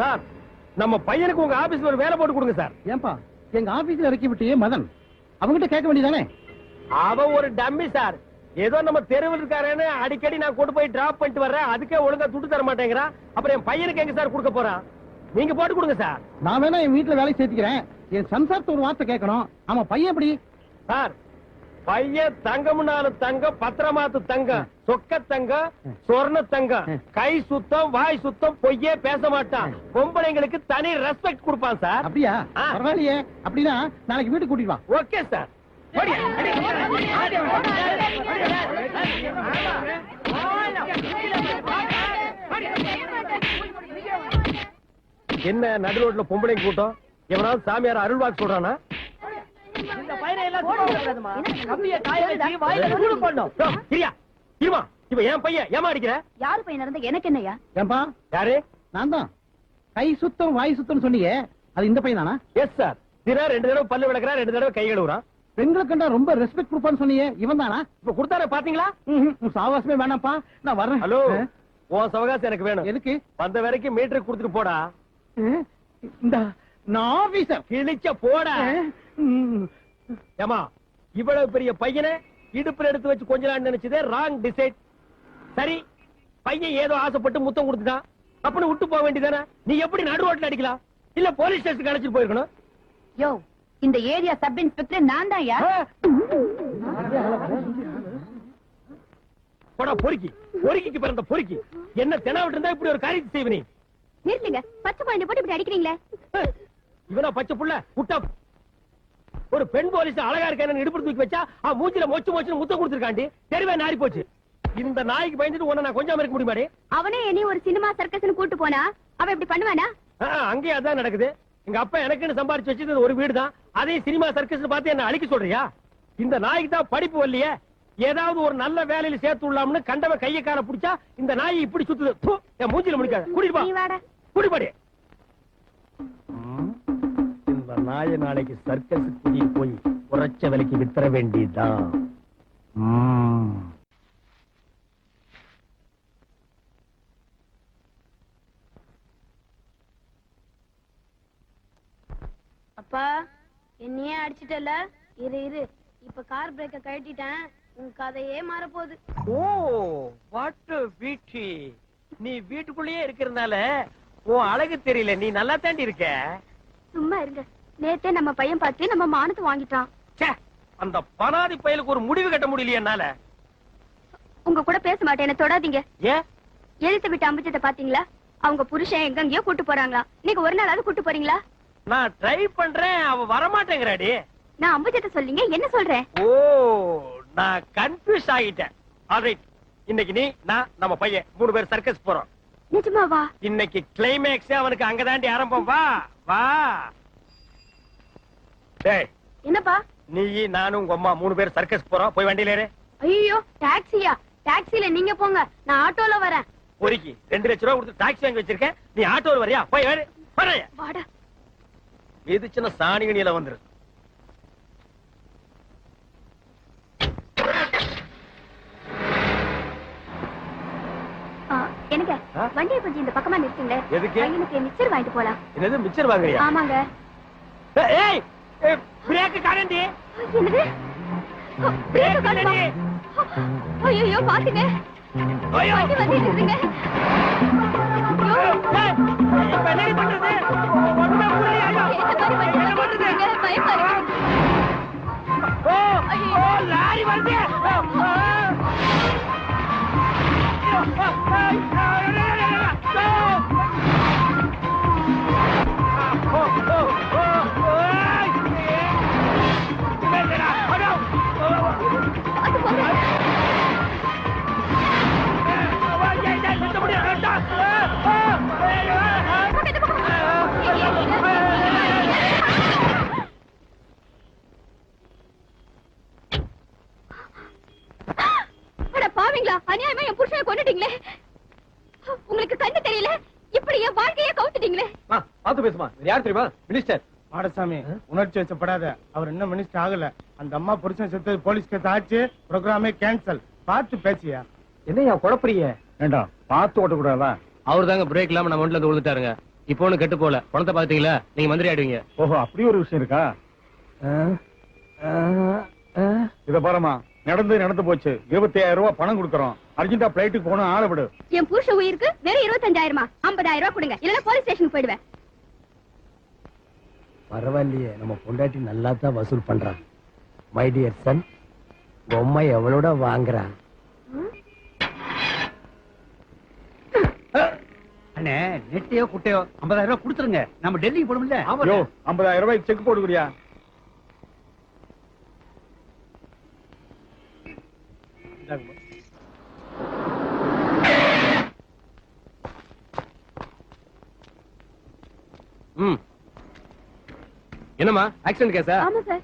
Sir நம்ம பையனுக்கு உங்க ஆபீஸ்ல ஒரு வேலை போட்டு கொடுங்க சார். ஏன்பா எங்க ஆபீஸ்ல இறக்கி விட்டியே மதன். அவங்கிட்ட கேட்க வேண்டியதானே? அவன் ஒரு டம்மி சார். ஏதோ நம்ம தெருவில் இருக்காரேன்னு அடிக்கடி நான் கொண்டு போய் டிராப் பண்ணிட்டு வர்றேன். அதுக்கே ஒழுங்கா துட்டு தர மாட்டேங்கிறான் அப்புறம் என் பையனுக்கு எங்க சார் கொடுக்க போறான் நீங்க போட்டு கொடுங்க சார். நான் வேணா என் வீட்டுல வேலைக்கு சேர்த்துக்கிறேன். என் சம்சாரத்தை ஒரு வார்த்தை கேட்கணும். ஆமா பையன் எப்படி? சார் பையன் தங்கம்னாலும் தங்கம் பத்திரமாத்து தங்கம் சொக்க தங்கம் சொர்ண தங்கம். கை சுத்தம் வாய் சுத்தம் பொய்யே பேச மாட்டான். பொம்பளைங்களுக்கு தனி ரெஸ்பெக்ட் கொடுப்பான் சார். அப்படியா. பரவாயில்லையே. அப்படின்னா நாளைக்கு வீட்டுக்கு கூட்டிட்டு வா. Okay sir. என்ன நடு ரோட்ல பொம்பளைங்க கூட்டம்? எவனாவது சாமியார் அருள்வாக்கு சொல்றானா? இருமா இவன் என் பையன் ஏமா அடிக்கிற யாரு பையன் இருந்தா எனக்கு என்னையா ஏன்பா யாரு? நான் தான். கை சுத்தம் வாய் சுத்தம் சொன்னீங்க அது இந்த பையன் தானா எஸ் சார் தினம் ரெண்டு தடவை பல்லு விளக்குறான் ரெண்டு தடவை கை கழுவுறான். பெண்களை கண்டா ரொம்ப ரெஸ்பெக்ட் கொடுப்பான்னு சொன்னீங்க இவன் தானா? இப்ப கொடுத்தார பாத்தீங்களா? சாவாசமே வேணாம்ப்பா. நான் வர்றேன். ஹலோ உன் சவகாசம் எனக்கு வேணும். எதுக்கு? வந்த வரைக்கும் மீட்டர் கொடுத்துட்டு போடா. இந்த நான் ஆபீசர் கிழிச்ச போடா. ஏமா இவ்வளவு பெரிய பையனை இடுப்புல எடுத்து வச்சு கொஞ்ச நாள் நினைச்சதே ராங் டிசைட் சரி பையன் ஏதோ ஆசைப்பட்டு முத்தம் கொடுத்துட்டான். அப்படின்னு விட்டு போக வேண்டியதானே நீ எப்படி நடு ரோட்ல அடிக்கலாம்? இல்ல போலீஸ் ஸ்டேஷனுக்கு அழைச்சிட்டு போயிருக்கணும்? யோ இந்த ஏரியா சப் இன்ஸ்பெக்டர் நான் தான் யா? போடா பொறுக்கி. பொறுக்கிக்கு பிறந்த பொறுக்கி. என்ன தெனாவிட்டு இருந்தா இப்படி ஒரு காரியத்தை செய்வ நீ? நிறுத்துங்க பச்சை குழந்தை போட்டு இப்படி அடிக்கிறீங்களே? இவனா பச்சை புள்ள? முட்டா ஒரு பெண் போலீஸ் அழகா இருக்க இடுப்பு தூக்கி வச்சா அவன் மூஞ்சில மொச்சு மொச்சு முத்தம் கொடுத்துருக்காண்டி. தெருவே நாரி போச்சு. இந்த நாய்க்கு பயந்துட்டு உன்னை நான் கொஞ்சம் இருக்க முடியுமாடி? அவனே என்னை ஒரு சினிமா சர்க்கஸ்னு கூட்டு போனா அவன் இப்படி பண்ணுவானா? ஆ, அங்கேயும் அதான் நடக்குது. எங்க அப்பா எனக்குன்னு சம்பாரிச்சு வச்சது ஒரு வீடு தான் அதையும் சினிமா சர்க்கஸ் பார்த்து என்ன அழிக்க சொல்றியா? இந்த நாய்க்கு தான் படிப்பு வரலையே. ஏதாவது ஒரு நல்ல வேலையில சேர்த்து விடலாம்னு கண்டவ கைய கால புடிச்சா இந்த நாய் இப்படி சுத்துது. என் மூஞ்சில முடிக்காத. கூட்டிட்டு நீ நாய நாளைக்கு சர்க்கஸ் கூடி போய் உரைச்ச விலைக்கு வித்தர வேண்டியதுதான். அப்பா என்னையே அடிச்சிட்டல இரு இரு. இப்ப கார் பிரேக்க கழட்டிட்டேன். உன் கதையே மாறப்போகுது. ஓ வாட் வீட்டு நீ வீட்டுக்குள்ளேயே இருக்கிறதுனால உன் அழகு தெரியல. நீ நல்லா தாண்டி இருக்க. சும்மா இருங்க. நேத்தே நம்ம பையன் பார்த்து நம்ம மானத்தை வாங்கிட்டான். ச்சே, அந்த பனாதி பயலுக்கு ஒரு முடிவு கட்ட முடியலையே என்னால? உங்க கூட பேச மாட்டேன் என்ன தொடாதீங்க. ஏன் எழுத்து விட்டு அம்பிச்சத்தை பாத்தீங்களா? அவங்க புருஷன் எங்கெங்கயோ கூட்டு போறாங்களா நீங்க ஒரு நாளாவது கூட்டு போறீங்களா? நான் ட்ரை பண்றேன் அவ வரமாட்டேங்கிறாடி. நான் அம்பிச்சத்தை சொல்லிங்க என்ன சொல்றேன்? ஓ நான் கன்ஃபியூஸ் ஆகிட்டேன். ஆல்ரைட் இன்னைக்கு நீ நான் நம்ம பையன் மூணு பேர் சர்க்கஸ் போறோம். நிஜமாவா? இன்னைக்கு கிளைமேக்ஸ் அவனுக்கு அங்கதாண்டி ஆரம்பம். வா வா. டேய். என்னப்பா? நீ நானும் உங்க அம்மா மூணு பேர் சர்க்கஸ் போறோம். போய் வண்டியில ஏறு. ஐயோ டாக்ஸியா டாக்ஸில நீங்க போங்க. நான் ஆட்டோல வரேன். பொறுக்கி ரெண்டு ரூபா கொடுத்து டாக்ஸி வாங்கி வச்சிருக்கேன். நீ ஆட்டோல வரியா? போய் ஏறு. வரைய வாடா. இது சின்ன சாணிகணியில வந்துரு. எனக்கு? வண்டியை கொஞ்சம் இந்த பக்கமா நிறுத்துங்களேன். எதுக்கு? மிச்சர் வாங்கிட்டு போலாம். என்னது மிச்சர் வாங்குறியா? ஆமாங்க. ஏய்! பிரேக் காரண்டி என்னது? பிரேக் காரண்டி ஐயோ பாத்துங்க. ஐயோ. வண்டி வந்துட்டு இருக்குங்க ஐயோ, ஏய், இப்ப யார் தெரியுமா? மினிஸ்டர். மாடசாமி உணர்ச்சி வச்சப்படாத அவர் இன்னும் மினிஸ்டர் ஆகல. அந்த அம்மா புருஷன் செத்தது போலீஸ் கேஸ் ஆச்சு ப்ரோக்ராமே கேன்சல். பார்த்து பேசியா? என்னையா குழப்பறீங்க? வேண்டாம் பார்த்து ஓட்டக்கூடாதா அவர் தாங்க பிரேக் இல்லாம நம்ம இருந்து விழுந்துட்டாருங்க இப்போ ஒண்ணு கெட்டு போல. பணத்தை பாத்தீங்களா? நீங்க மந்திரி ஆயிடுவீங்க. ஓஹோ அப்படி ஒரு விஷயம் இருக்கா? இத பாருமா நடந்து நடந்து போச்சு. இருபத்தி ஆயிரம் ரூபாய் பணம் கொடுக்கறோம். அர்ஜென்டா பிளைட்டுக்கு போகணும் ஆளை விடு. என் புருஷ உயிருக்கு வெறும் இருபத்தஞ்சாயிரமா? ஐம்பதாயிரம் ரூபாய் கொடுங்க. இல்லன்னா போலீஸ் ஸ்டேஷனுக்கு போயிடுவேன். பரவாயில்லையே நம்ம பொண்டாட்டி நல்லா தான் வசூல் பண்றான் மை டியர் சன் பொம்மை எவ்வளோட வாங்குறான் அண்ணே நெட்டையோ குட்டையோ ஐம்பதாயிரம் ரூபாய் கொடுத்துருங்க. நம்ம டெல்லிக்கு போடும்ல யோ ஐம்பதாயிரம் ரூபாய்க்கு செக் போட்டு குடியா ம். என்னம்மா? ஆக்சிடென்ட் கேஸா ஆமா சார்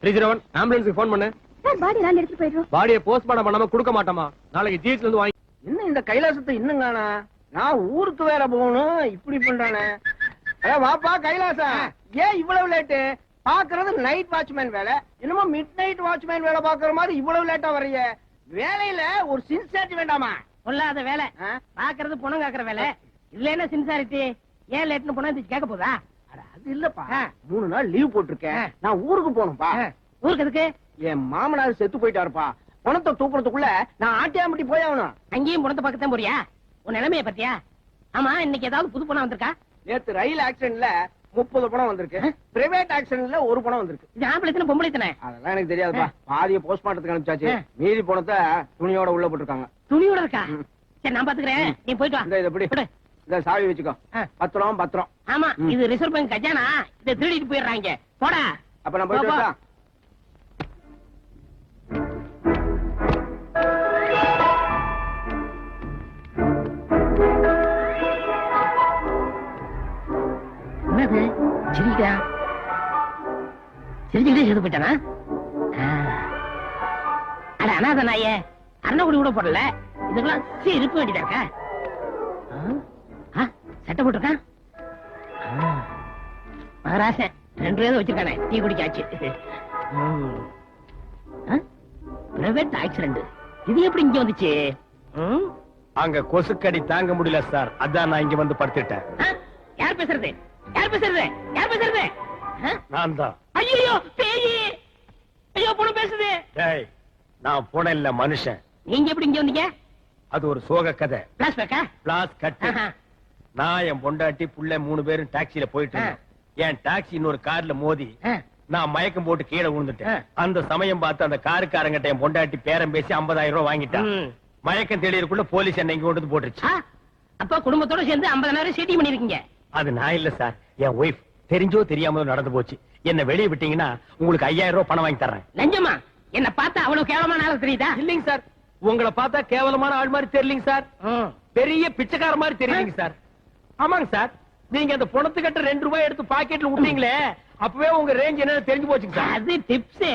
த்ரீ ஜீரோ ஒன் ஆம்புலன்ஸுக்கு ஃபோன் பண்ணு. சார் பாடி எல்லாம் எடுத்துட்டு போயிடுறோம். பாடியை போஸ்ட்மார்ட்டம் பண்ணாம கொடுக்க மாட்டோமா? நாளைக்கு ஜிஹெச்ல இருந்து வாங்கி இன்னும் இந்த கைலாசத்தை இன்னும் காணா நான் ஊருக்கு வேற போகணும் இப்படி பண்றானே. அட வாப்பா கைலாசம் ஏன் இவ்வளவு லேட்டு பாக்குறது நைட் வாட்ச்மேன் வேலை. என்னமோ மிட் நைட் வாட்ச்மேன் வேலை பாக்குற மாதிரி இவ்வளவு லேட்டா வர்றீங்க. வேலையில ஒரு சின்சியாரிட்டி வேண்டாமா? பொல்லாத வேலை. பாக்குறது பணம் காக்குற வேலை. இதுல என்ன சின்சாரிட்டி ஏன் லேட்னு போனா இது கேட்க போதா? அது இல்லப்பா. மூணு நாள் லீவ் போட்டிருக்கேன் நான் ஊருக்கு போகணும்பா. ஊருக்கு எதுக்கு? என் மாமனார் செத்து போயிட்டாருப்பா. பணத்தை தூக்குறதுக்குள்ள நான் ஆட்டியாம்பட்டி போய் ஆகணும். அங்கேயும் பணத்தை பக்கத்தான் போறியா? உன் நிலைமைய பத்தியா ஆமா இன்னைக்கு ஏதாவது புது பணம் வந்திருக்கா? நேத்து ரயில் ஆக்சிடென்ட்ல முப்பது பணம் வந்திருக்கு. பிரைவேட் ஆக்சிடென்ட்ல ஒரு பணம் வந்திருக்கு. இது ஆம்பளை பொம்பளை தானே அதெல்லாம் எனக்கு தெரியாதுப்பா. பாதிய போஸ்ட்மார்ட்டத்துக்கு அனுப்பிச்சாச்சு. மீதி பணத்தை துணியோட உள்ள போட்டிருக்காங்க. துணியோட இருக்கா? சரி நான் பாத்துக்கிறேன். நீ போயிட்டு வா. இதை எப்படி. இந்த சாவி வச்சுக்கோ. பத்திரம் பத்திரம். ஆமா இது ரிசர்வ் பேங்க் கஜானா. இதை திருடிட்டு போயிடுறாங்க. போடா. அப்ப நான் போயிட்டு? என்னது? சிரிக்கா சிரிச்சுக்கிட்டே செத்து போயிட்டானா. அட அனாத நாயே. அன்னக்குடி கூட போடல. இதுக்கெல்லாம் சீ இருக்க வேண்டியதா இருக்கா? சட்டை போட்டிருக்கான். மகராசன் ரெண்டு பேரும் வச்சிருக்கானே டீ குடிக்காச்சு. பிரைவேட் ஆக்சிடென்ட் இது எப்படி இங்க வந்துச்சு? அங்க கொசுக்கடி தாங்க முடியல சார். அதான் நான் இங்க வந்து படுத்துட்டேன்? யார் பேசுறது? யார் பேசுறது? யார் பேசுறது? நான் தான் ஐயோ பேயி! ஐயோ பொண்ணு பேசுது. டேய் நான் போன இல்ல மனுஷன். நீங்க எப்படி இங்க வந்தீங்க? அது ஒரு சோக கதை. பிளாஸ் பேக்கா பிளாஸ் கட்டு நான் என் பொண்டாட்டி புள்ள மூணு பேரும் டாக்ஸில போயிட்டு. என் டாக்ஸி இன்னொரு கார்ல மோதி நான் மயக்கம் போட்டு கீழே விழுந்துட்டேன். அந்த சமயம் பார்த்து அந்த காருக்காரங்கிட்ட என் பொண்டாட்டி பேரம் பேசி 50000 ரூபாய் வாங்கிட்டான் மயக்கம் தெளியறதுக்குள்ள போலீஸ் என்ன இங்க கொண்டு போட்டுருச்சு. அப்பா குடும்பத்தோட சேர்ந்து 50000 செட்டிங் பண்ணிருக்கீங்க. அது நான் இல்ல சார். என் ஒய்ஃப் தெரிஞ்சோ தெரியாமலோ நடந்து போச்சு. என்ன வெளியே விட்டீங்கன்னா உங்களுக்கு 5000 ரூபாய் பணம் வாங்கி தர்றேன். லஞ்சமா என்ன பார்த்தா அவ்வளவு கேவலமான ஆளு தெரியுதா? இல்லைங்க சார். உங்களை பார்த்தா கேவலமான ஆள் மாதிரி தெரியலீங்க சார். பெரிய பிச்சைக்கார மாதிரி தெரியுங்க சார். ஆமாங்க சார். நீங்க அந்த பணத்துக்கிட்ட ரெண்டு ரூபாய் எடுத்து பாக்கெட்ல விட்டீங்களே அப்பவே உங்க ரேஞ்ச் என்னன்னு தெரிஞ்சு போச்சுங்க சார். அது டிப்ஸ்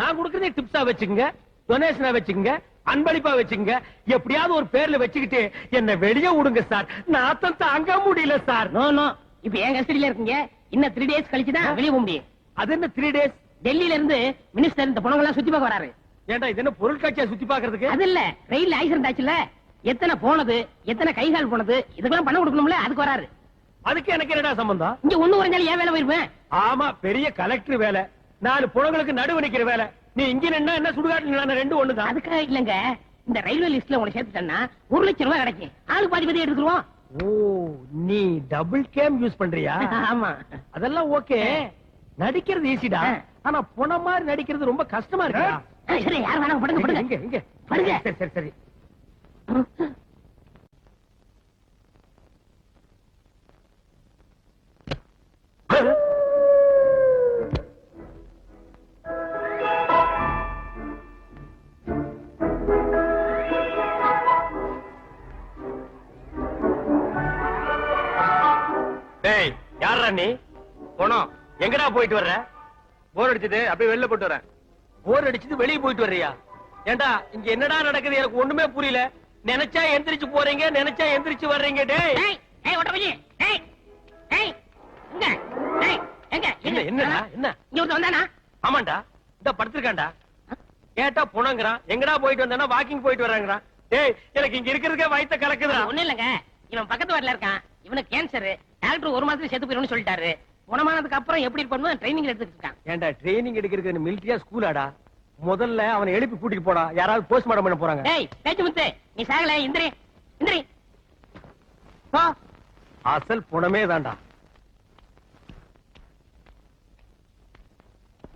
நான் கொடுக்கறதே டிப்ஸா வச்சுக்கோங்க டொனேஷனா வச்சுக்கோங்க அன்பளிப்பா வச்சுக்கோங்க. எப்படியாவது ஒரு பேர்ல வச்சுக்கிட்டு என்ன வெளியே விடுங்க சார். நாத்தம் தாங்க முடியல சார். நோ நோ இப்ப என் கஸ்டடியில இருக்கீங்க. இன்னும் த்ரீ டேஸ் கழிச்சு தான் வெளியே போக முடியும். அது என்ன த்ரீ டேஸ் டெல்லியில இருந்து மினிஸ்டர் இந்த பணங்கள்லாம் சுத்தி பார்க்க வராரு. ஏன்டா இது என்ன பொருட்காட்சியா சுத்தி பாக்குறதுக்கு அது இல்ல ரயில் ஆக்சிடென்ட் ஆச்சுல எத்தனை போனது எத்தனை கைகால் போனது இதுக்கெல்லாம் பணம் கொடுக்கணும்ல? அதுக்கு வராரு. அதுக்கு எனக்கு என்னடா சம்பந்தம்? இங்க ஒண்ணு குறைஞ்சாலும் ஏன் வேலை போயிருப்பேன்? ஆமா பெரிய கலெக்டர் வேலை. நாலு புலங்களுக்கு நடுவு நிக்கிற வேலை. நீ இங்க நின்னா என்ன சுடுகாட்டு ரெண்டு ஒண்ணுதான். அதுக்காக இல்லங்க. இந்த ரயில்வே லிஸ்ட்ல உங்களை சேர்த்துட்டேன்னா ஒரு லட்சம் ரூபாய் கிடைக்கும். ஆளு பாதி பாதி எடுத்துருவோம். ஓ நீ டபுள் கேம் யூஸ் பண்றியா? ஆமா. அதெல்லாம் ஓகே. நடிக்கிறது ஈஸிடா ஆனா புன மாதிரி நடிக்கிறது ரொம்ப கஷ்டமா இருக்கா சரி யார் வேணாம் படுங்க இங்க படுங்க. இங்க. படுங்க. சரி சரி சரி. நீ? போனோம். எங்கடா போயிட்டு வர்ற? போர் அடிச்சது அப்படியே வெளில போயிட்டு வரேன். போர் அடிச்சது வெளியே போயிட்டு வர்றியா? ஏண்டா இங்க என்னடா நடக்குது? எனக்கு ஒண்ணுமே புரியல. நினைச்சா எந்திரிச்சு போறீங்க நினைச்சா எந்திரிச்சு வர்றீங்க டேய். ஏய் ஏய் ஓட்ட பையன் ஏய் ஏய் இங்க ஏய் எங்க என்ன என்னடா என்ன? இங்க ஒருத்தன் வந்தானா? ஆமாண்டா இந்த படுத்திருக்காண்டா கேட்டா புணங்குறான் எங்கடா போயிட்டு வந்தானா வாக்கிங் போயிட்டு வர்றாங்கறான் டேய் எனக்கு இங்க இருக்கிறதுக்கே வயித்த கலக்குதுடா. ஒண்ணு இல்லங்க. இவன் பக்கத்து வார்டுல இருக்கான். இவனுக்கு கேன்சர் டாக்டர் ஒரு மாசத்துல செத்து போயிடும்னு சொல்லிட்டாரு. குணமானதுக்கு அப்புறம் எப்படி பண்ணுவோம் ட்ரைனிங் எடுத்துட்டு இருக்கான். ஏன்டா ட்ரைனிங் எடுக்கிறது மிலிட்டரியா ஸ்கூலாடா முதல்ல அவனை எழுப்பி கூட்டிட்டு போடா. யாராவது போஸ்ட்மார்ட்டம் பண்ண போறாங்க. டேய் பேச்சு முத்து நீ சாகல இந்திரி இந்திரி. அசல் புணமே தான்டா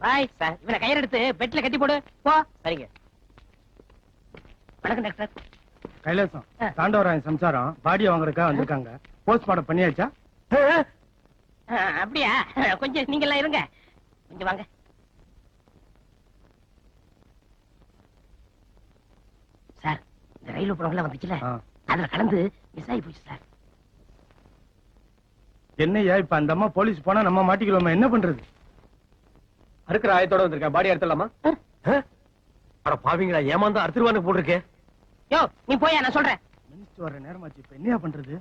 பாய் சார் இவனை கயிறு எடுத்து பெட்ல கட்டி போடு. போ. சரிங்க. வணக்கம் டாக்டர். கைலாசம். தாண்டவராயன் சம்சாரம் பாடியை வாங்குறதுக்காக வந்திருக்காங்க. போஸ்ட்மார்ட்டம் பண்ணியாச்சா? அப்படியா? கொஞ்சம் நீங்க எல்லாம் இருங்க. கொஞ்சம் வாங்க. சார் இந்த ரயில் ப்ரோக்ராம் வந்துச்சுல. அதுல கலந்து மிஸ் ஆகி போச்சு சார். என்னய்யா இப்ப அந்த அம்மா போலீஸ் போனா நம்ம மாட்டிக்கிறோமா? என்ன பண்றது? அறுக்கிற ஆயத்தோட வந்திருக்கேன். பாடி அறுத்தலாமா அட பாவிங்களா ஏமாந்தா அறுத்துருவானு போட்டிருக்கே. யோ நீ போயா நான் சொல்றேன். மினிஸ்டர் வர நேரமாச்சு. இப்ப என்னையா பண்றது?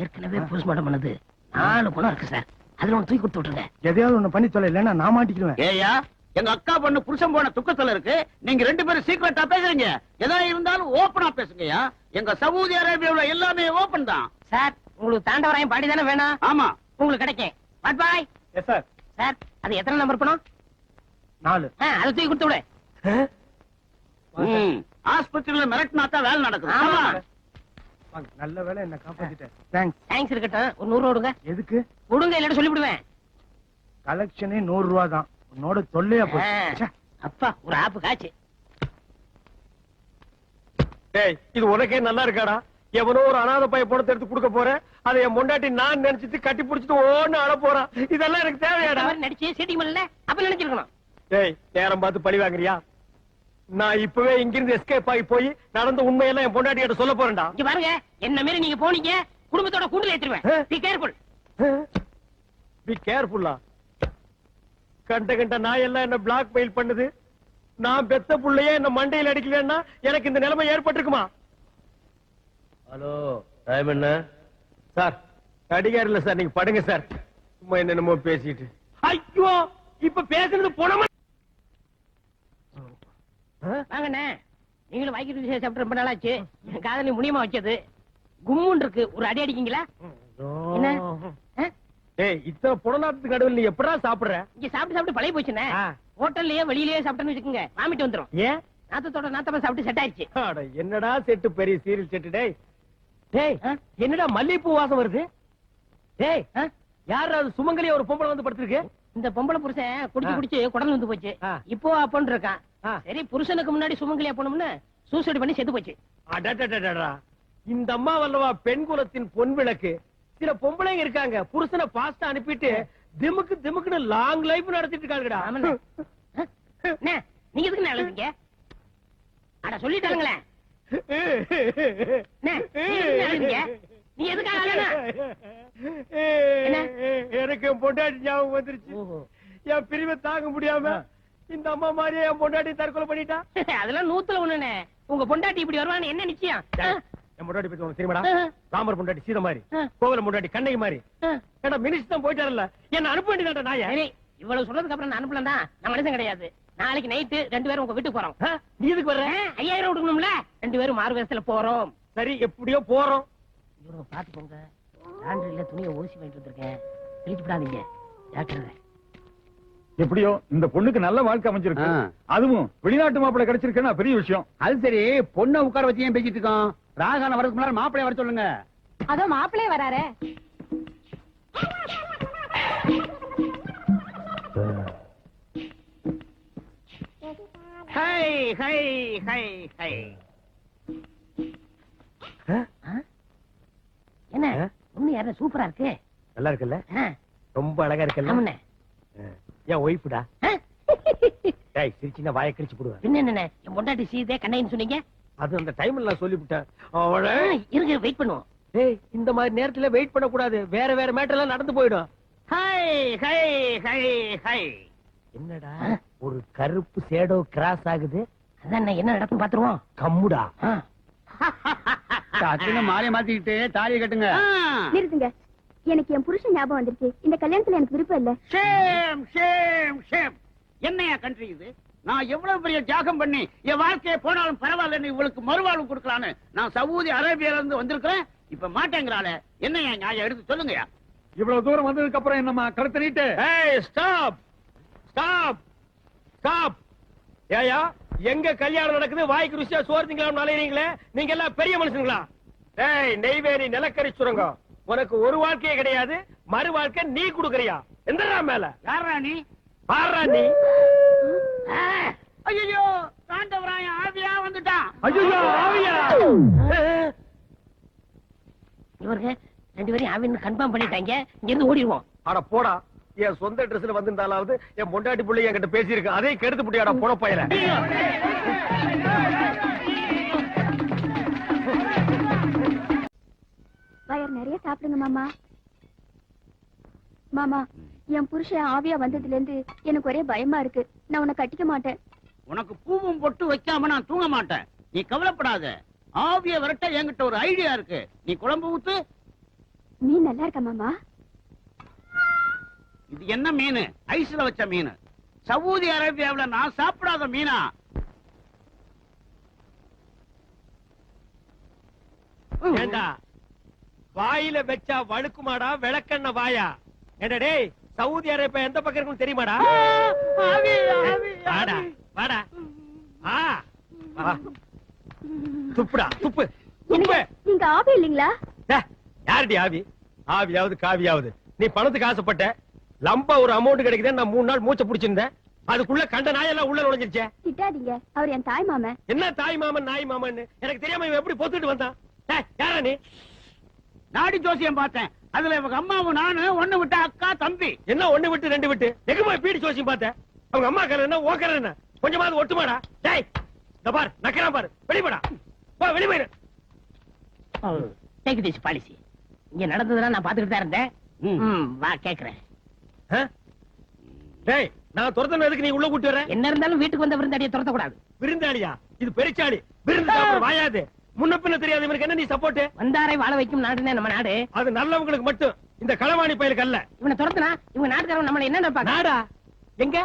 ஏற்கனவே போஸ்ட்மார்ட்டம் பண்ணது. நாலு குணம் இருக்கு சார். அதுல ஒன்று தூக்கி கொடுத்து விட்டுருங்க. எதையாவது ஒண்ணு பண்ணி தொலை இல்லைன்னா நான் மாட்டிக்குவேன் ஏயா எங்க அக்கா பொண்ணு புருஷன் போன துக்கத்துல இருக்கு. நீங்க ரெண்டு பேரும் சீக்கிரட்டா பேசுறீங்க. எதா இருந்தாலும் ஓபனா பேசுங்கயா எங்க சவுதி அரேபியாவுல எல்லாமே ஓபன் தான். சார் உங்களுக்கு தாண்டவராயம் பாடி தானே வேணும் ஆமா. உங்களுக்கு கிடைக்கும். Bad boy yes sir sir அது எத்தனை நம்பர் பணம் நாலு. ஆ, அதை தூக்கி கொடுத்து விடு. ம். ஆஸ்பத்திரியில மிரட்டினா தான் வேலை நடக்குது. ஆமா. நல்ல வேளை என்ன காப்பாத்திட்டேன். தேங்க்ஸ் தேங்க்ஸ் இருக்கட்டும். ஒரு நூறு ரூபா விடுங்க எதுக்கு? விடுங்க இல்லைன்னு சொல்லிவிடுவேன். கலெக்ஷனே நூறு ரூபா தான். உன்னோட தொல்லையா போச்சு அப்பா ஒரு ஆப்பு காச்சு டேய் இது உனக்கே நல்லா இருக்காடா? எவனோ ஒரு அனாதை பைய பணத்தை எடுத்து கொடுக்க போறேன் அதை என் பொண்டாட்டி நான் நினைச்சிட்டு கட்டி புடிச்சிட்டு ஓன்னு அழ போறான் இதெல்லாம் எனக்கு தேவையாடா? நடிச்சு சீட்டிங் பண்ணல அப்ப நினைச்சிருக்கணும். டேய் நேரம் பார்த்து பழி வாங்குறியா? நான் இப்பவே இங்கிருந்து எஸ்கேப் ஆகி போய் நடந்த உண்மையெல்லாம் என் பொண்டாட்டி கிட்ட சொல்ல போறேன்டா. இங்க பாருங்க என்ன மாரி நீங்க போனீங்க? குடும்பத்தோட கூண்டுல ஏத்துருவேன். பி கேர்ஃபுல் பி கேர்ஃபுல்லா கண்ட கண்ட நாய் எல்லாம் என்ன பிளாக் மெயில் பண்ணுது? நான் பெத்த புள்ளையே என்ன மண்டையில் அடிக்கலன்னா எனக்கு இந்த நிலைமை ஏற்பட்டிருக்குமா? ஹலோ டைம் என்ன? சார் அடிகார் இல்ல சார் நீங்க படுங்க சார். சும்மா என்னென்னமோ பேசிட்டு. ஐயோ இப்ப பேசுனது போனமா வாங்கண்ணே நீங்களும் வாய்க்கு ருசி சாப்பிட்டு ரொம்ப நாளாச்சு. காதலி முனியமா வச்சது. கும்முன் இருக்கு. ஒரு அடி அடிக்கீங்களா? என்ன? ஏய் இத்தனை புடநாத்துக்கு நடுவில் நீ எப்படா சாப்பிடுற இங்க சாப்பிட்டு சாப்பிட்டு பழைய போச்சுண்ணே ஆ. ஹோட்டல்லயே வெளியிலயே சாப்பிட்டேன்னு வச்சுக்கோங்க வாமிட்டு வந்துரும் ஏன் நாத்தத்தோட நாத்தமா சாப்பிட்டு செட் ஆயிடுச்சு என்னடா செட்டு பெரிய சீரியல் செட்டு டேய்? என்னடா மல்லிகைப்பூ வாசம் வருது டேய்? யாரா அது சுமங்கலியா ஒரு பொம்பளை வந்து படுத்திருக்கு இந்த பொம்பளை புருஷன் குடிச்சு. குடிச்சு குடல் வந்து போச்சு. இப்போ அப்பன் இருக்கான். சரி புருஷனுக்கு முன்னாடி சுமங்கலியா போனோம்னு சூசைட் பண்ணி செத்து போச்சு. இந்த அம்மா வல்லவா பெண் குலத்தின் பொன் விளக்கு சில பொம்பளைங்க இருக்காங்க. புருஷனை பாஸ்டா அனுப்பிட்டு திமுக்கு திமுக்குன்னு லாங் லைஃப் நடத்திட்டு இருக்காங்கடா. நீங்க எதுக்கு அழுதுங்க அட சொல்லிட்டாங்களே நீ எதுக்காக அழுன? எனக்கு என் பொண்டாட்டி ஞாபகம் வந்துருச்சு. என் பிரிவை தாங்க முடியாம இந்த அம்மா மாதிரியே என் பொண்டாட்டி தற்கொலை பண்ணிட்டா? அதெல்லாம் நூத்துல ஒண்ணுண்ணே. உங்க பொண்டாட்டி இப்படி வருவான்னு என்ன நிச்சயம்? என் பொண்டாட்டி பத்தி உனக்கு தெரியுமாடா. ராமர் சீதை மாதிரி. கோவல பொண்டாட்டி கண்ணகி மாதிரி. ஏடா தான் போயிட்டாருல்ல? என்ன அனுப்ப வேண்டியதாடா நாய. இவ்வளவு சொல்றதுக்கு அப்புறம் நான் அனுப்பலாம் தான் நான் மனுஷன் கிடையாது. நாளைக்கு நைட்டு ரெண்டு பேரும் உங்க வீட்டுக்கு போறோம். நீ வர்ற? ஐயாயிரம் கொடுக்கணும்ல ரெண்டு பேரும் மாறு போறோம். சரி எப்படியோ போறோம். இவங்க பாத்துக்கோங்க லாண்டரியில துணியை ஊசி வாங்கிட்டு வந்திருக்கேன். கிழிச்சு விடாதீங்க ஜாக்கிரதை. எப்படியோ இந்த பொண்ணுக்கு நல்ல வாழ்க்கை அமைஞ்சிருக்கு. அதுவும் வெளிநாட்டு மாப்பிள்ளை கிடைச்சிருக்குன்னா பெரிய விஷயம். அது சரி பொண்ணை உட்கார வச்சு ஏன் பேசிட்டு இருக்கோம்? ராகான வரதுக்கு முன்னாடி மாப்பிளைய வர சொல்லுங்க. அதோ மாப்பிளே வராரே. Hi hi hi hi. என்ன? ஒண்ணு யாரும் சூப்பரா இருக்கு. நல்லா இருக்குல்ல? ரொம்ப அழகா இருக்குல்ல. என் ஒய்ஃபுடா? டேய் சிரிச்சினா வாயை கிழிச்சு போடுவேன். பின்ன என்னண்ணே? என் பொண்டாட்டி சீதே கண்ணைன்னு சொன்னீங்க? அது அந்த டைம்ல நான் சொல்லிவிட்டேன். அவளை. இருங்க வெயிட் பண்ணுவோம். ஏய் இந்த மாதிரி நேரத்துல வெயிட் பண்ண கூடாது வேற வேற மேட்டர் எல்லாம் நடந்து போயிடும். ஹை ஹை ஹை ஹை என்னடா ஒரு கருப்பு சேடோ கிராஸ் ஆகுது? அதான் என்ன நடக்கும் பாத்துருவோம் கம்முடா. டக்குன்னு மாலையை மாத்திக்கிட்டு தாலியை கட்டுங்க. நிறுத்துங்க. எனக்கு என் புருஷன் ஞாபகம் வந்துருச்சு இந்த கல்யாணத்துல எனக்கு விருப்பம் இல்ல. ஷேம் ஷேம் ஷேம் என்னையா கண்ட்ரி இது? நான் எவ்வளவு பெரிய தியாகம் பண்ணி என் வாழ்க்கையை போனாலும் பரவாயில்லன்னு இவளுக்கு மறுவாழ்வு கொடுக்கலான்னு நான் சவுதி அரேபியால இருந்து வந்திருக்கிறேன். இப்ப மாட்டேங்கிறாளே என்னையா நியாயம் எடுத்து சொல்லுங்கயா இவ்வளவு தூரம் வந்ததுக்கு அப்புறம் என்னம்மா கழுத்தை நீட்டு? ஏய் ஸ்டாப் ஸ்டாப் ஸ்டாப் ஏயா எங்க கல்யாணம் நடக்குது? வாய்க்கு ருசியா சோறு திங்கலாம் அலையறீங்களே? நீங்க எல்லாம் பெரிய மனுஷங்களா ஏய் நெய்வேலி நிலக்கரி சுரங்கம். உனக்கு ஒரு வாழ்க்கையே கிடையாது மறு வாழ்க்கை நீ குடுக்கறியா? எந்தடா மேல. யாரா நீ? பாடுறா நீ? ஐயோ தாண்டவராயன் ஆவியா வந்துட்டான் ஐயோ ஆவியா! இவருங்க ரெண்டு பேரும் ஆவின்னு கன்ஃபார்ம் பண்ணிட்டாங்க. இங்க இருந்து ஓடிடுவோம். அட போடா என் சொந்த ட்ரெஸ்ல வந்திருந்தாலாவது என் பொண்டாட்டி புள்ளை என்கிட்ட பேசியிருக்கு. அதையும் கெடுத்து புட்டியாடா போட பயல வயர் நிறைய சாப்பிடுங்க மாமா. மாமா என் புருஷன் ஆவியா வந்ததுல இருந்து எனக்கு ஒரே பயமா இருக்கு. நான் உன்னை கட்டிக்க மாட்டேன். உனக்கு பூவும் பொட்டு வைக்காம நான் தூங்க மாட்டேன். நீ கவலைப்படாத. ஆவிய விரட்ட என்கிட்ட ஒரு ஐடியா இருக்கு. நீ குழம்பு ஊத்து. மீன் நல்லா இருக்கா மாமா. இது என்ன மீன்? ஐஸ்ல வச்ச மீன். சவுதி அரேபியாவுல நான் சாப்பிடாத மீனா? ஏண்டா? வாயில வச்சா வழுக்குமாடா விளக்கண்ண வாயா? டேய் சவுதி அரேபியா எந்த பக்கம் இருக்குன்னு தெரியுமாடா? வாடா வாடா. ஆ. துப்புடா துப்பு. துப்பு. நீங்க ஆவி இல்லீங்களா? டே, யாருடி ஆவி? ஆவியாவது காவியாவது. நீ பணத்துக்கு ஆசைப்பட்ட லம்பா ஒரு அமௌண்ட் கிடைக்குதுன்னு நான் மூணு நாள் மூச்சை பிடிச்சிருந்தேன். அதுக்குள்ள கண்ட நாயெல்லாம் உள்ள நுழைஞ்சிருச்சே. திட்டாதீங்க அவர் என் தாய் மாமன். என்ன தாய் மாமன் நாய் மாமன் எனக்கு தெரியாம இவன் எப்படி பொத்துட்டு வந்தான்? யாரா நீ? நாடி ஜோசியம் பார்த்தேன். அதுல இவங்க அம்மாவும் நானு ஒண்ணு விட்ட அக்கா தம்பி. என்ன ஒண்ணு விட்டு ரெண்டு விட்டு? எங்க போய் பீடி சோசியம் பார்த்த? அவங்க அம்மா கரை என்ன ஓ கரை என்ன? கொஞ்சமாவது ஒட்டுமாடா. டேய் இந்த பார் நக்கறான் பாரு. வெளிப்படா போ வெளி போயிரு டேக் திஸ் பாலிசி இங்க நடந்ததெல்லாம் நான் பாத்துக்கிட்டு தான் இருந்தேன். வா கேக்குறேன்? டேய் நான் துரத்தன எதுக்கு நீ உள்ள கூட்டி வர என்ன இருந்தாலும் வீட்டுக்கு வந்த விருந்தாடியை துரத்த கூடாது விருந்தாளியா? இது பெருச்சாளி. விருந்து வாயாது. முன்ன பின்ன தெரியாது இவனுக்கு என்ன நீ சப்போர்ட் வந்தாரை வாழ வைக்கும் நாடுனே நம்ம நாடு. அது நல்லவங்களுக்கு மட்டும். இந்த களவாணி பயலுக்கு அல்ல. இவனை துரத்துனா இவங்க நாட்டுக்காரங்க நம்மள என்ன நினைப்பாங்க? நாடா? எங்க?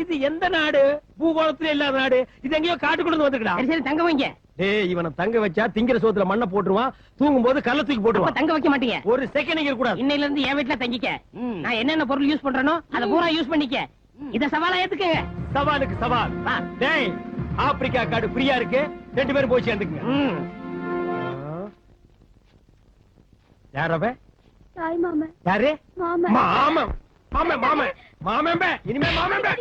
இது எந்த நாடு? பூகோளத்துல இல்லாத நாடு. இது எங்கேயோ காட்டுக்குள்ள வந்துக்கடா சரி சரி தங்க வைங்க. டேய் இவனை தங்க வச்சா திங்கிற சோத்துல மண்ணை போட்டுருவான் தூங்கும் போது கல்ல தூக்கி போட்டுருவான். தங்க வைக்க மாட்டீங்க. ஒரு செகண்ட் இருக்க கூடாது இன்னையில இருந்து என் வீட்டுல தங்கிக்க. நான் என்னென்ன பொருள் யூஸ் பண்றேனோ அத பூரா யூஸ் பண்ணிக்க. இத சவாலா ஏத்துக்கங்க சவாலுக்கு சவால். டேய் ஆப்பிரிக்கா காடு ஃப்ரீயா இருக்கு. ரெண்டு பேரும் போய் சேர்ந்துக்குங்க. ம். யார் அவன் தாய் மாமன். யாரு? மாமன். மாமன். மாமன் மாமன். மாமன் பே. இனிமே மாமன் பே.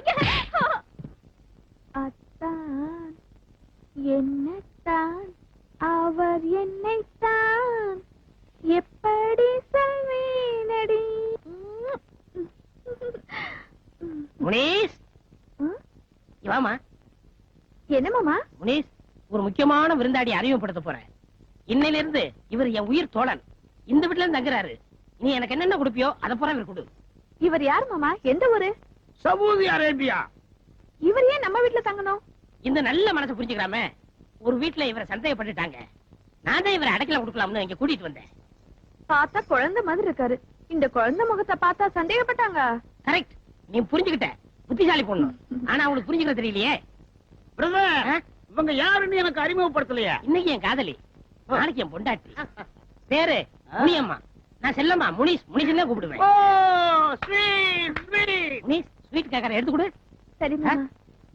அத்தான் என்னத்தான் அவர் என்னைத்தான் முனீஸ். ம்? இங்க வாமா என்ன மாமா? முனீஸ் ஒரு முக்கியமான விருந்தாடி அறிமுகப்படுத்த போறேன். இன்னையில இருந்து இவர் என் உயிர் தோழன். இந்த வீட்டுல இருந்து தங்குறாரு. நீ எனக்கு என்னென்ன கொடுப்பியோ அதை பூரா இவர் கொடு. இவர் யார் மாமா? எந்த ஊரு? சவுதி அரேபியா. இவர் ஏன் நம்ம வீட்டுல தங்கணும்? இந்த நல்ல மனசை புரிஞ்சுக்கிறாம ஒரு வீட்டுல இவரை சந்தேகப்பட்டுட்டாங்க. நான் தான் இவரை அடைக்கல கொடுக்கலாம்னு இங்க கூட்டிட்டு வந்தேன். பார்த்தா குழந்தை மாதிரி இருக்காரு. இந்த குழந்தை முகத்தை பார்த்தா சந்தேகப்பட்டாங்க. கரெக்ட் நீ புரிஞ்சுக்கிட்ட. புத்திசாலி பொண்ணு. ஆனா அவனுக்கு புரிஞ்சுக்கிற தெரியலையே. பிரதர்? இவங்க யாருன்னு எனக்கு அறிமுகப்படுத்தலையா. இன்னைக்கு என் காதலி. நாளைக்கு என் பொண்டாட்டி. பேரு முனியம்மா. நான் செல்லம்மா முனிஸ். தான் கூப்பிடுவேன். ஓ ஸ்வீட் கேக்கற எடுத்து கொடு. சரி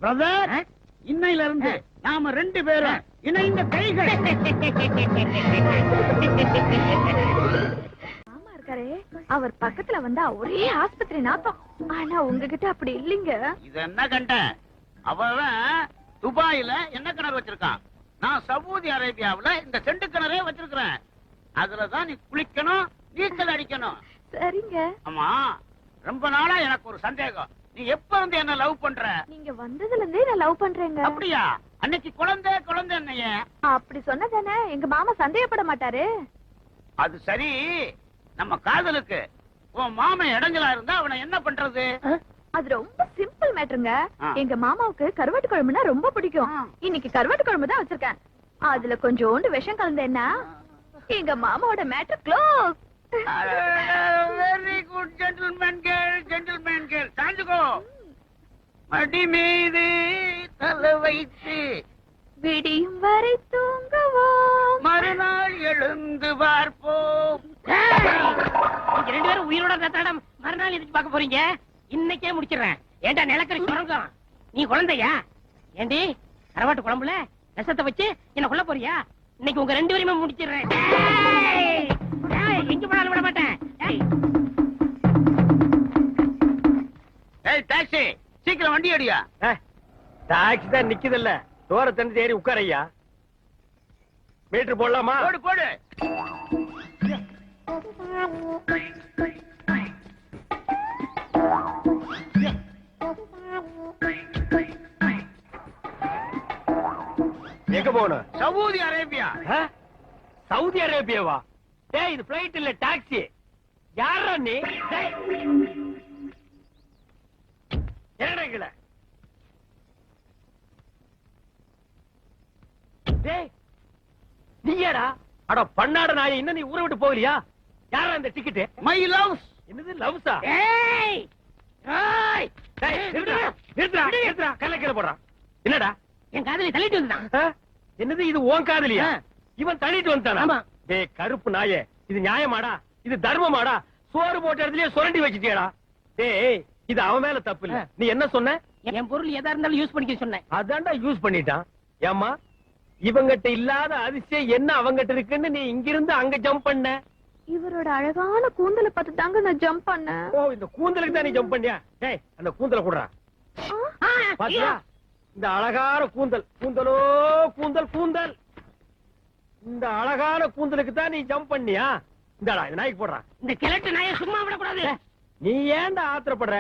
பிரதர்? இன்னையில இருந்து நாம ரெண்டு பேரும் இணைந்த கைகள். இருக்காரே. அவர் பக்கத்துல வந்தா ஒரே ஆஸ்பத்திரி நாத்தம். ஆனா உங்ககிட்ட அப்படி இல்லைங்க. இது என்ன கண்ட? அவன் துபாயில என்ன கிணறு வச்சிருக்கான். நான் சவுதி அரேபியாவுல இந்த செண்டு கிணறே வச்சிருக்கிறேன். அதுலதான் நீ குளிக்கணும் நீச்சல் அடிக்கணும். சரிங்க. ஆமா ரொம்ப நாளா எனக்கு ஒரு சந்தேகம். நீ எப்ப இருந்து என்ன லவ் பண்ற? நீங்க வந்ததுல இருந்தே நான் லவ் பண்றேங்க. அப்படியா? அன்னைக்கு குழந்தை குழந்தை என்னைய அப்படி சொன்னதானே எங்க மாமா சந்தேகப்பட மாட்டாரு. அது சரி. நம்ம காதலுக்கு உன் மாமன் இடைஞ்சலா இருந்தா அவனை என்ன பண்றது? அது ரொம்ப சிம்பிள் மேட்டருங்க. எங்க மாமாவுக்கு கருவாட்டு குழம்புனா ரொம்ப பிடிக்கும். இன்னைக்கு கருவாட்டு குழம்பு தான் வச்சிருக்கேன். அதுல கொஞ்சோண்டு விஷம் கலந்தேன்னா எங்க மாமாவோட matter close very good gentleman girl gentleman girl சாஞ்சுக்கோ. மடி மீது தலை வைத்து விடியும் வரை தூங்குவோம். மறுநாள் எழுந்து பார்ப்போம். ரெண்டு பேரும் உயிரோட இருந்தா மறுநாள் எதிர்த்து பார்க்க போறீங்க? இன்னைக்கே முடிச்சிடுறேன். ஏன்டா நிலக்கரி சுரங்கம்? நீ குழந்தையா? ஏண்டி கரவாட்டு குழம்புல விஷத்தை வச்சு என்ன கொல்ல போறியா? இன்னைக்கு உங்க ரெண்டு பேருமே முடிச்சிடுறேன். எங்க போனாலும் விட மாட்டேன். ஏய். டாக்ஸி சீக்கிரம் வண்டி அடியா டாக்ஸி தான் நிக்குதுல்ல. தோர தண்ணி ஏறி உட்காரையா? மீட்டர் போடலாமா? போடு போடு. எங்க போகணும்? சவுதி அரேபியா? சவுதி அரேபியாவா? டேய் இது பிளைட் இல்ல டாக்ஸி யாரா நீ. என்னடா டேய் நீயாடா? அட பண்ணாட நாய் இன்னும் நீ ஊரை விட்டு போகலையா? யாரா இந்த டிக்கெட் மை லவ் என்னது லவ்ஸா ஏய் ஏய் டேய் நிறுத்துடா நிறுத்துடா நிறுத்துடா. கல்ல கீழே போடுறான் என்னடா? என் காதலி தள்ளிட்டு? என்னது இது உன் காதலியா. இவன் தள்ளிட்டு வந்தானா ஆமா. டேய் கருப்பு நாயே இது நியாயமாடா? இது தர்மமாடா? சோறு போட்ட இடத்துலயே சுரண்டி வச்சிட்டியாடா? டேய் இது அவன் மேல தப்பு இல்ல. நீ என்ன சொன்ன? என் பொருள் எதா இருந்தாலும் யூஸ் பண்ணிக்க சொன்னேன். அதான்டா யூஸ் பண்ணிட்டான். ஏம்மா? இவங்கிட்ட இல்லாத அதிசயம் என்ன அவங்கிட்ட இருக்குன்னு நீ இங்கிருந்து அங்க ஜம்ப் பண்ண? இவரோட அழகான கூந்தலை பார்த்து தாங்க நான் ஜம்ப் பண்ணேன் ஓ இந்த கூந்தலுக்கு தான் நீ ஜம்ப் பண்ணியா? டேய் அந்த கூந்தலை குடுறா. ஆ, பாத்தியா? இந்த அழகான கூந்தல். கூந்தலோ கூந்தல் கூந்தல். இந்த அழகான கூந்தலுக்கு தான் நீ ஜம்ப் பண்ணியா? இந்தாடா இந்த நாய்க்கு போடுறான் இந்த கிழட்டு நாயை சும்மா விடக்கூடாது. நீ ஏன்டா ஆத்திரப்படுற?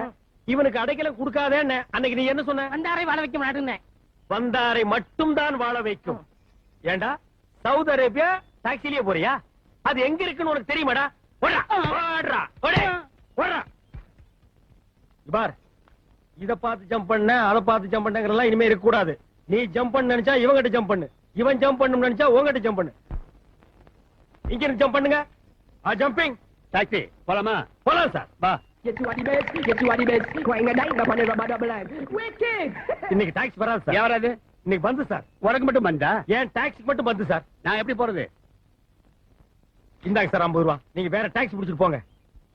இவனுக்கு அடைக்கலம் கொடுக்காதேன்னு அன்னைக்கு நீ என்ன சொன்ன? வந்தாரை வாழ வைக்க மாட்டேன்னு. வந்தாரை மட்டும் தான் வாழ வைக்கும். ஏண்டா? சவுதி அரேபியா டாக்ஸிலேயே போறியா? அது எங்க இருக்குன்னு உனக்கு தெரியுமாடா. பார். இத பார்த்து ஜம்ப் பண்ண அத பார்த்து ஜம்ப் பண்ணங்கறலாம் இனிமே இருக்க கூடாது நீ ஜம்ப் பண்ண நினைச்சா இவங்கிட்ட ஜம்ப் பண்ணு. இவன் ஜம்ப் பண்ணணும் நினைச்சா உங்ககிட்ட ஜம்ப் பண்ணு. இங்க இருந்து ஜம்ப் பண்ணுங்க. ஆ ஜம்பிங் டாக்ஸி போலாமா? போலாம் சார் வா. இன்னைக்கு டாக்ஸி வராது சார் யாராவது இன்னைக்கு வந்து சார். உனக்கு மட்டும் வந்தா ஏன் டாக்ஸி மட்டும் வந்து சார். நான் எப்படி போறது? இந்தாங்க சார் ஐம்பது ரூபா. நீங்க வேற டாக்ஸி பிடிச்சிட்டு போங்க.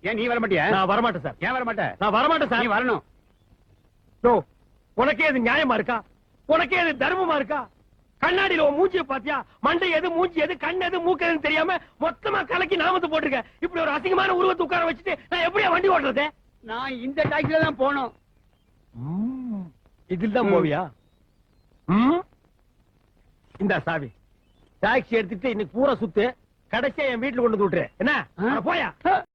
ஏன் நீ வர மாட்டியா? நான் வரமாட்டேன் சார். ஏன் வர மாட்ட நான் வரமாட்டேன் நீ சார் வரணும். நோ உனக்கே இது நியாயமா இருக்கா? உனக்கே இது தர்மமா இருக்கா? கண்ணாடியில உன் மூஞ்சிய பாத்தியா மண்டை எது மூஞ்சி எது கண் எது மூக்கு எதுன்னு தெரியாம மொத்தமா கலக்கி நாமத்தை போட்டிருக்க இப்படி ஒரு அசிங்கமான உருவத்தை உட்கார வச்சுட்டு நான் எப்படியா வண்டி ஓட்டுறது? நான் இந்த டாக்ஸில தான் போனோம். இதில் தான் போவியா? இந்தா சாவி. டாக்ஸி எடுத்துட்டு இன்னைக்கு பூரா சுத்து. கடைசியா என் வீட்டுல கொண்டு வந்து விட்டுரு. என்ன? போயா.